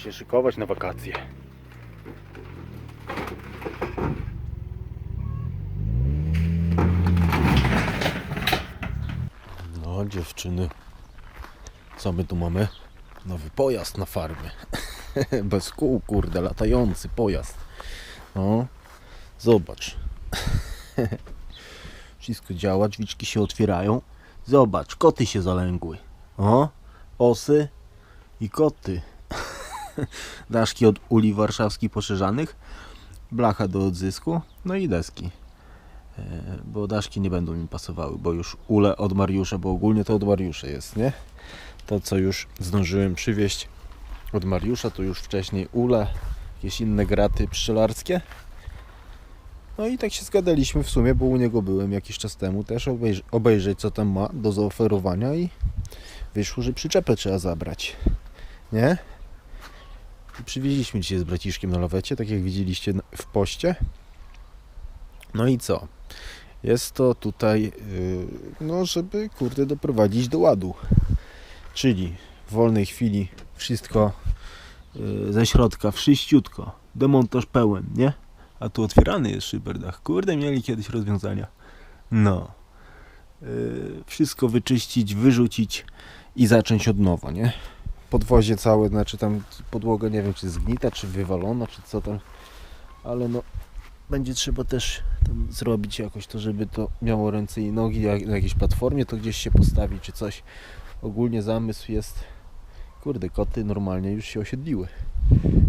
się szykować na wakacje. No dziewczyny, co my tu mamy? Nowy pojazd na farmie. Bez kół, kurde, latający pojazd. No, zobacz. Wszystko działa, drzwiczki się otwierają. Zobacz, koty się zalęgły. O, osy i koty. Daszki od uli warszawskich poszerzanych, blacha do odzysku, no i deski. E, Bo daszki nie będą mi pasowały, bo już ule od Mariusza, bo ogólnie to od Mariusza jest, nie? To co już zdążyłem przywieźć od Mariusza, to już wcześniej ule, jakieś inne graty pszczelarskie. No i tak się zgadaliśmy w sumie, bo u niego byłem jakiś czas temu też obejrz- obejrzeć co tam ma do zaoferowania i wyszło, że przyczepę trzeba zabrać. Nie? I przywieźliśmy dzisiaj z braciszkiem na lawecie, tak jak widzieliście w poście. No i co? Jest to tutaj, yy, no żeby kurde doprowadzić do ładu. Czyli w wolnej chwili wszystko yy, ze środka, wszyściutko. Demontaż pełen, nie? A tu otwierany jest szyberdach. Kurde, mieli kiedyś rozwiązania. No. Yy, wszystko wyczyścić, wyrzucić i zacząć od nowa, nie? Podwozie całe, znaczy tam podłoga nie wiem czy zgnita, czy wywalona, czy co tam. Ale no będzie trzeba też zrobić jakoś to, żeby to miało ręce i nogi, jak na jakiejś platformie to gdzieś się postawi, czy coś. Ogólnie zamysł jest, kurde, koty normalnie już się osiedliły.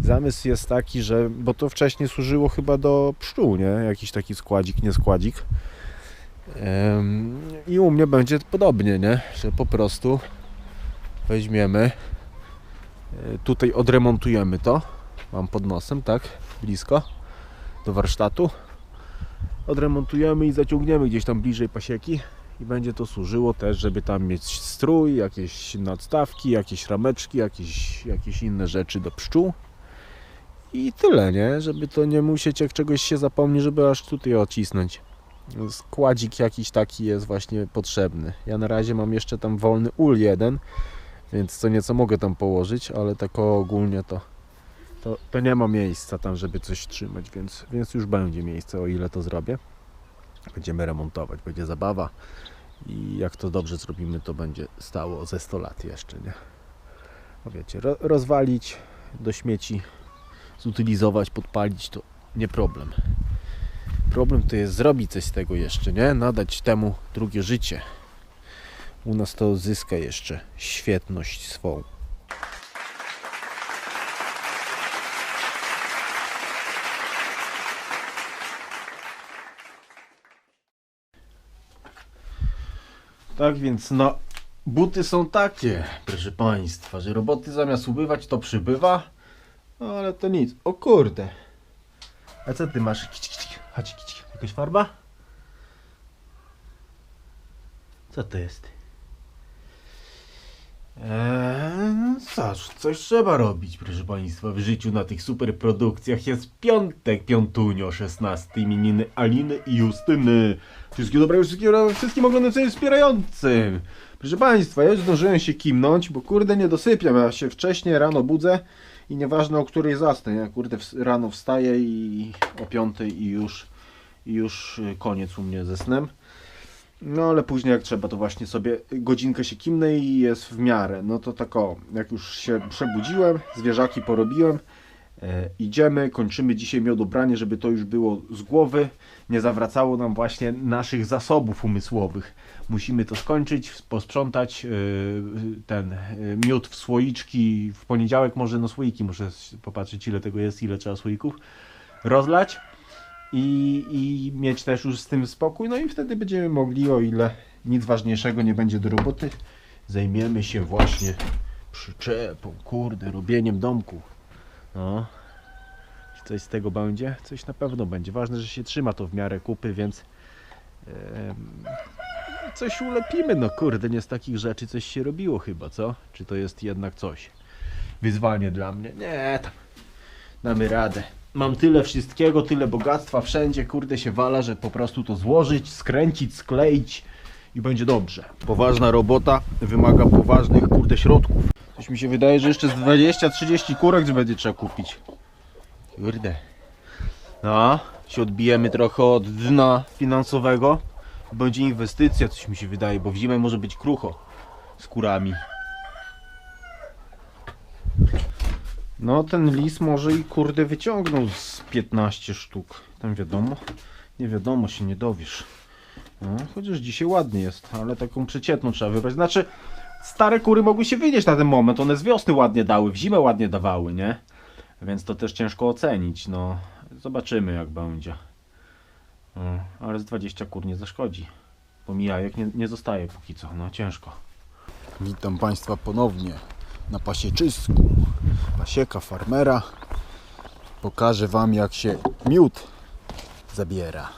Zamysł jest taki, że, bo to wcześniej służyło chyba do pszczół, nie? Jakiś taki składzik, nie składzik. I u mnie będzie podobnie, nie? Że po prostu weźmiemy, tutaj odremontujemy to. Mam pod nosem, tak? Blisko do warsztatu. Odremontujemy i zaciągniemy gdzieś tam bliżej pasieki i będzie to służyło też, żeby tam mieć strój, jakieś nadstawki, jakieś rameczki, jakieś, jakieś inne rzeczy do pszczół. I tyle, nie? Żeby to nie musieć, jak czegoś się zapomni, żeby aż tutaj odcisnąć. Składzik jakiś taki jest właśnie potrzebny. Ja na razie mam jeszcze tam wolny ul jeden, więc co nieco mogę tam położyć, ale tak ogólnie to to, to nie ma miejsca tam, żeby coś trzymać, więc, więc już będzie miejsce, o ile to zrobię. Będziemy remontować, będzie zabawa i jak to dobrze zrobimy, to będzie stało ze 100 lat jeszcze, nie? No wiecie, ro, rozwalić do śmieci, zutylizować, podpalić, to nie problem. Problem to jest zrobić coś z tego jeszcze, nie? Nadać temu drugie życie. U nas to zyska jeszcze świetność swą. Tak więc no, buty są takie, proszę Państwa, że roboty zamiast ubywać to przybywa. No ale to nic. O kurde. A co ty masz? Kici, kici. Chodź. Jakaś farba? Co to jest? Eee, cóż, coś trzeba robić, proszę Państwa, w życiu na tych super produkcjach. Jest piątek, piątunio, 16 imieniny Aliny i Justyny. Wszystkiego dobrego, wszystkiego wszystkim oglądającym i wspierającym. Proszę Państwa, ja już zdążyłem się kimnąć, bo kurde nie dosypiam, ja się wcześniej rano budzę i nieważne o której zasnę, ja kurde rano wstaję i o piątej i już, i już y, koniec u mnie ze snem. No ale później jak trzeba, to właśnie sobie godzinkę się kimnę i jest w miarę. No to tak o, jak już się przebudziłem, zwierzaki porobiłem, e, idziemy, kończymy dzisiaj miodobranie, żeby to już było z głowy, nie zawracało nam właśnie naszych zasobów umysłowych. Musimy to skończyć, posprzątać e, ten e, miód w słoiczki, w poniedziałek może no słoiki, muszę popatrzeć ile tego jest, ile trzeba słoików, rozlać i, i mieć też już z tym spokój. No i wtedy będziemy mogli, o ile nic ważniejszego nie będzie do roboty, zajmiemy się właśnie przyczepą, kurde, robieniem domku. No. Coś z tego będzie? Coś na pewno będzie. Ważne, że się trzyma to w miarę kupy, więc em, coś ulepimy. No kurde, nie z takich rzeczy coś się robiło chyba, co? Czy to jest jednak coś? Wyzwanie dla mnie? Nie, tam damy radę. Mam tyle wszystkiego, tyle bogactwa wszędzie, kurde się wala, że po prostu to złożyć, skręcić, skleić i będzie dobrze. Poważna robota wymaga poważnych, kurde, środków. Coś mi się wydaje, że jeszcze z 20-30 kurek będzie trzeba kupić. Kurde. No, się odbijemy trochę od dna finansowego. Będzie inwestycja, coś mi się wydaje, bo w zimę może być krucho z kurami. No, ten lis może i kurde wyciągnął z 15 sztuk. Tam wiadomo, nie wiadomo, się nie dowiesz. No, chociaż dzisiaj ładnie jest, ale taką przeciętną trzeba wybrać. Znaczy, stare kury mogły się widzieć na ten moment, one z wiosny ładnie dały, w zimę ładnie dawały, nie? Więc to też ciężko ocenić, no. Zobaczymy jak będzie. No, ale z 20 kur nie zaszkodzi. Pomijajek nie, nie zostaje póki co, no ciężko. Witam Państwa ponownie na pasieczysku. Pasieka farmera. Pokażę Wam jak się miód zabiera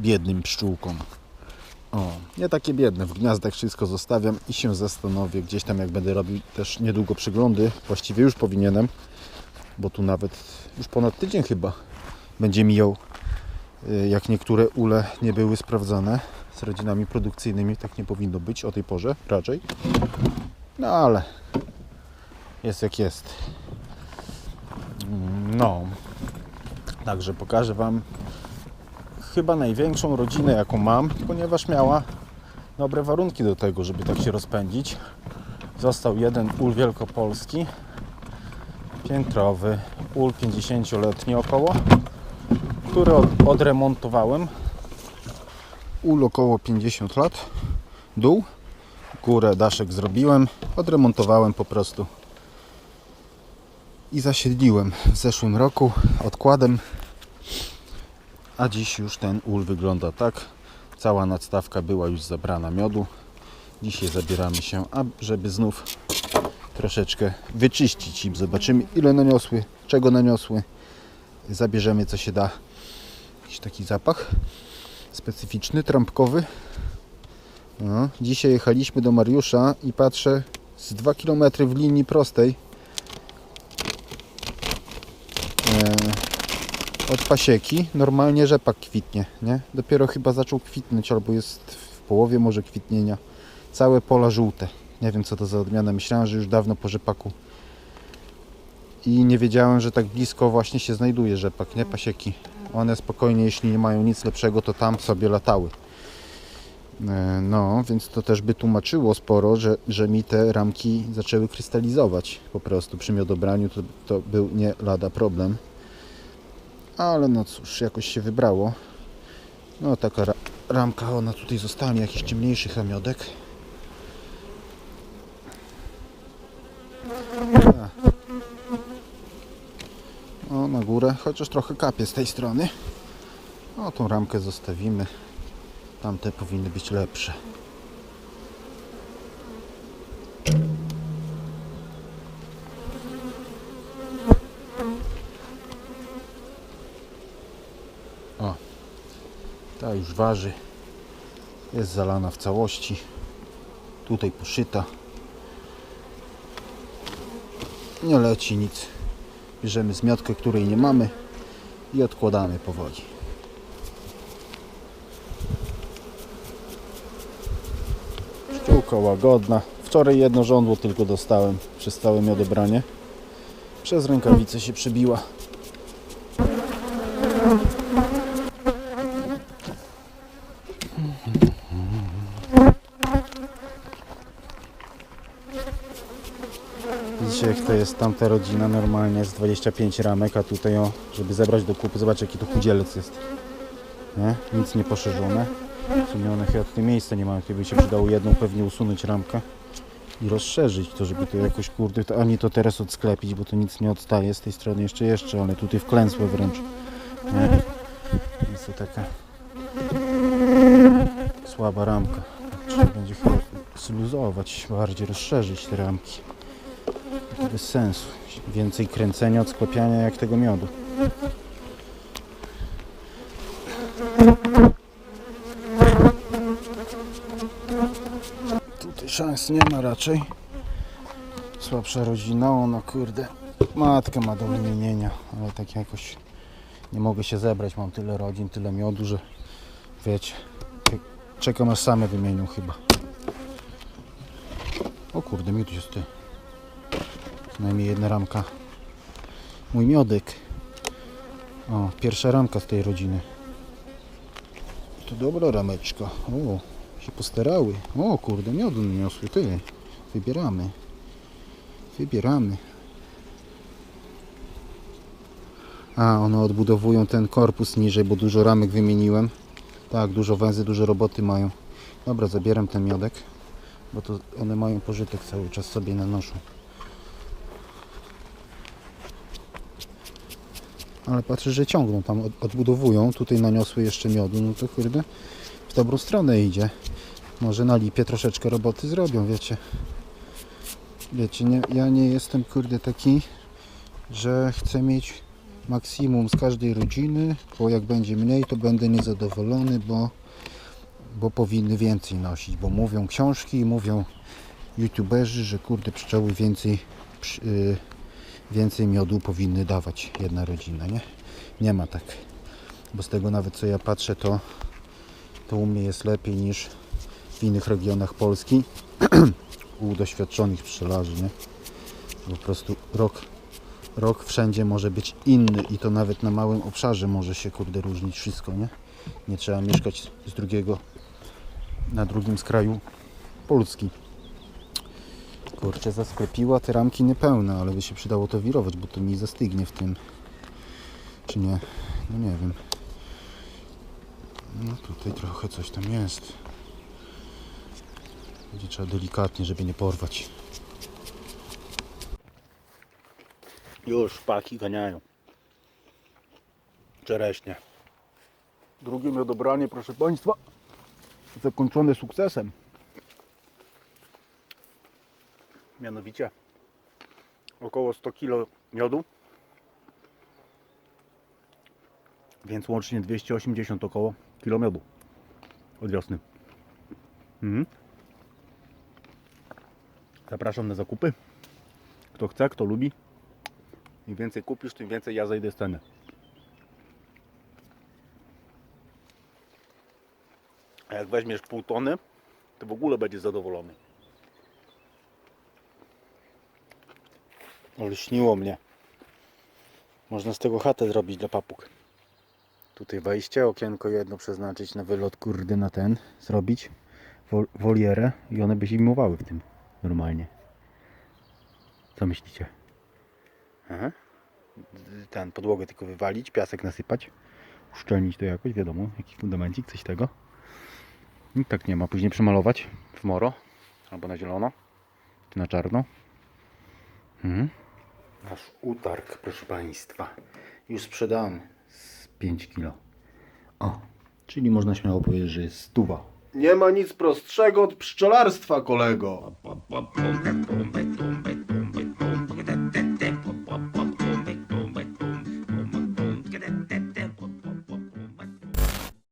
biednym pszczółkom. O, nie takie biedne, w gniazdach wszystko zostawiam i się zastanowię gdzieś tam jak będę robił też niedługo przyglądy. Właściwie już powinienem, bo tu nawet już ponad tydzień chyba będzie mijał y, jak niektóre ule nie były sprawdzane z rodzinami produkcyjnymi, tak nie powinno być o tej porze raczej. No ale jest jak jest. No. Także pokażę Wam chyba największą rodzinę jaką mam, ponieważ miała dobre warunki do tego, żeby tak się rozpędzić. Został jeden ul wielkopolski, piętrowy, ul 50-letni około, który od, odremontowałem. Ul około 50 lat, dół, górę, daszek zrobiłem, odremontowałem po prostu i zasiedliłem w zeszłym roku odkładem, a dziś już ten ul wygląda tak. Cała nadstawka była już zabrana miodu. Dzisiaj zabieramy się, żeby znów troszeczkę wyczyścić im. Zobaczymy ile naniosły, czego naniosły. Zabierzemy co się da. Jakiś taki zapach specyficzny, trampkowy. No, dzisiaj jechaliśmy do Mariusza i patrzę z 2 km w linii prostej e, od pasieki normalnie rzepak kwitnie, nie? Dopiero chyba zaczął kwitnąć albo jest w połowie może kwitnienia. Całe pola żółte. Nie wiem co to za odmiana. Myślałem, że już dawno po rzepaku. I nie wiedziałem, że tak blisko właśnie się znajduje rzepak, nie? Pasieki. One spokojnie, jeśli nie mają nic lepszego, to tam sobie latały. E, No, więc to też by tłumaczyło sporo, że, że mi te ramki zaczęły krystalizować po prostu przy miodobraniu. To, to był nie lada problem. Ale no cóż, jakoś się wybrało. No taka ra ramka, ona tutaj zostanie, jakiś ciemniejszy chamiodek. A. O, na górę, chociaż trochę kapie z tej strony. No, tą ramkę zostawimy. Tamte powinny być lepsze. Ta już waży. Jest zalana w całości. Tutaj poszyta. Nie leci nic. Bierzemy zmiotkę, której nie mamy i odkładamy powoli. Pszczółka łagodna. Wczoraj jedno żądło tylko dostałem przez całe miodobranie. Przez rękawicę się przybiła. Widzicie jak to jest tamta rodzina normalnie z 25 ramek, a tutaj o, żeby zebrać do kupy, zobacz jaki to chudzielec jest. Nie? Nic nie poszerzone. Sumie one chyba tutaj miejsca nie mają, tutaj by się przydało jedną pewnie usunąć ramkę i rozszerzyć to, żeby to jakoś kurde, to, ani to teraz odsklepić, bo to nic nie odstaje z tej strony jeszcze jeszcze, ale tutaj wklęsłe wręcz. Nie? To taka słaba ramka. Trzeba będzie chyba zluzować, bardziej rozszerzyć te ramki. Bez sensu. Więcej kręcenia od sklepiania jak tego miodu. Tutaj szans nie ma raczej. Słabsza rodzina, ona kurde. Matkę ma do wymienienia, ale tak jakoś nie mogę się zebrać. Mam tyle rodzin, tyle miodu, że wiecie. Czekam aż same wymienią chyba. O kurde, miód jest ty. Przynajmniej jedna ramka. Mój miodek. O, pierwsza ramka z tej rodziny. To dobra rameczka. O, się postarały. O, kurde, miodu niosły. Ty, wybieramy. Wybieramy. A, one odbudowują ten korpus niżej, bo dużo ramek wymieniłem. Tak, dużo węzy, dużo roboty mają. Dobra, zabieram ten miodek, bo to one mają pożytek cały czas sobie nanoszą. Ale patrzę, że ciągną tam, od- odbudowują. Tutaj naniosły jeszcze miodu, no to kurde, w dobrą stronę idzie. Może na lipie troszeczkę roboty zrobią, wiecie. Wiecie, nie, ja nie jestem kurde taki, że chcę mieć maksimum z każdej rodziny, bo jak będzie mniej, to będę niezadowolony, bo, bo powinny więcej nosić, bo mówią książki i mówią youtuberzy, że kurde pszczoły więcej, y, więcej miodu powinny dawać jedna rodzina, nie? Nie ma tak. Bo z tego nawet co ja patrzę, to, to u mnie jest lepiej niż w innych regionach Polski u doświadczonych pszczelarzy, nie? Po prostu rok rok wszędzie może być inny i to nawet na małym obszarze może się kurde różnić wszystko, nie? Nie trzeba mieszkać z drugiego na drugim skraju Polski. Kurczę, zasklepiła te ramki niepełne, ale by się przydało to wirować, bo to mi zastygnie w tym. Czy nie? No nie wiem. No tutaj trochę coś tam jest. Będzie trzeba delikatnie, żeby nie porwać. Już szpaki ganiają. Czereśnie. Drugie miodobranie, proszę Państwa, zakończone sukcesem. Mianowicie około 100 kg miodu. Więc łącznie 280 około kilo miodu od wiosny. Mhm. Zapraszam na zakupy. Kto chce, kto lubi. Im więcej kupisz, tym więcej ja zejdę z ceny. A jak weźmiesz pół tony, to w ogóle będziesz zadowolony. Olśniło mnie. Można z tego chatę zrobić dla papug. Tutaj wejście, okienko jedno przeznaczyć na wylot, kurde, na ten zrobić. Wol, wolierę i one by zimowały w tym normalnie. Co myślicie? Aha. Ten podłogę tylko wywalić, piasek nasypać, uszczelnić to jakoś, wiadomo, jakiś fundamencik, coś tego. Nikt tak nie ma. Później przemalować w moro albo na zielono, czy na czarno. Mhm. Nasz utarg, proszę Państwa, już sprzedany z 5 kg. O, czyli można śmiało powiedzieć, że jest stuwa. Nie ma nic prostszego od pszczelarstwa, kolego. Bum, bum, bum, bum, bum,